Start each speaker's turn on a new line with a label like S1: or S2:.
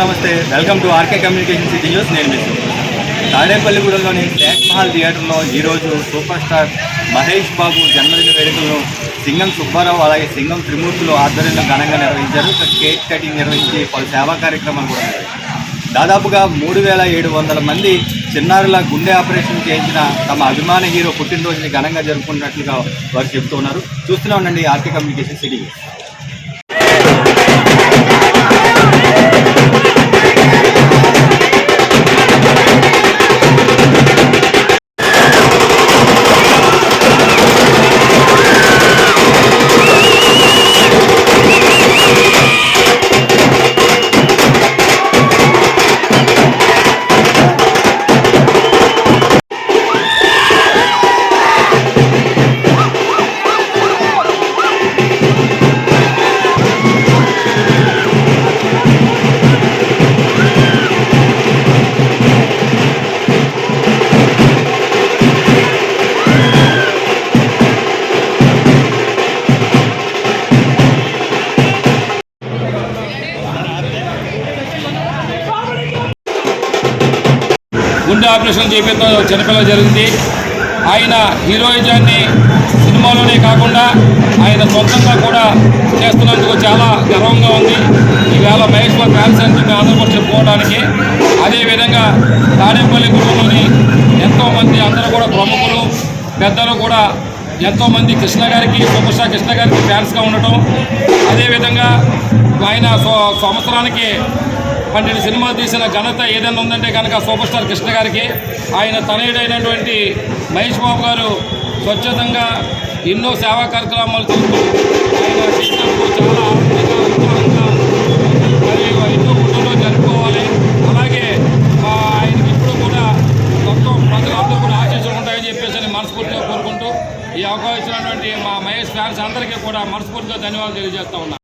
S1: నమస్తే. Welcome to RK communication city news నేను miss తాడేపల్లిగూడెంలోని ట్యాక్ మహల్ థియేటర్లో ఈరోజు సూపర్ స్టార్ మహేష్ బాబు జన్మదిన వేడుకలను సింగం సుబ్బారావు అలాగే సింగం త్రిమూర్తులు ఆధ్వర్యంలో ఘనంగా నిర్వహించారు. కేక్ కటింగ్ నిర్వహించి పలు సేవా కార్యక్రమాలు కూడా దాదాపుగా మూడు వేల ఏడు వందల మంది చిన్నారుల గుండె ఆపరేషన్ చేయించిన తమ అభిమాన హీరో పుట్టినరోజుని ఘనంగా జరుపుకున్నట్లుగా వారు చెబుతున్నారు చూస్తూనే ఉండండి ఆర్కే కమ్యూనికేషన్ సిటీ
S2: గుండె ఆపరేషన్ చేపించడం చిన్నపిల్ల జరిగింది. ఆయన హీరోయిజాన్ని సినిమాలోనే కాకుండా ఆయన సొంతంగా కూడా చేస్తున్నందుకు చాలా గర్వంగా ఉంది. ఈవేళ మహేష్ బాబు ఫ్యాన్స్ అంతా అందరూ చెప్పుకోవడానికి అదేవిధంగా తాడేపల్లి గురువులోని ఎంతోమంది అందరూ కూడా ప్రముఖులు పెద్దలు కూడా ఎంతోమంది కృష్ణ గారికి సూపర్ స్టార్ కృష్ణ గారికి ఫ్యాన్స్గా ఉండటం. అదేవిధంగా ఆయన సంవత్సరానికి పన్నెండు సినిమాలు తీసిన ఘనత ఏదైనా ఉందంటే కనుక సూపర్ స్టార్ కృష్ణ గారికి ఆయన తనయుడైనటువంటి మహేష్ బాబు గారు స్వచ్ఛతంగా ఎన్నో సేవా కార్యక్రమాలు చేస్తూ ఆయన చేసినందుకు చాలా ఆనందంగా ఉత్సాహంగా ఎన్నో పుట్టినరోజు జరుపుకోవాలి. అలాగే ఆయనకి ఇప్పుడు కూడా మొత్తం ప్రజలందరూ కూడా ఆశీస్సులు ఉంటాయని చెప్పేసి మనస్ఫూర్తిగా కోరుకుంటూ ఈ అవకాశం ఇచ్చినటువంటి మా మహేష్ ఫ్యాన్స్ అందరికీ కూడా మనస్ఫూర్తిగా ధన్యవాదాలు తెలియజేస్తా ఉన్నాను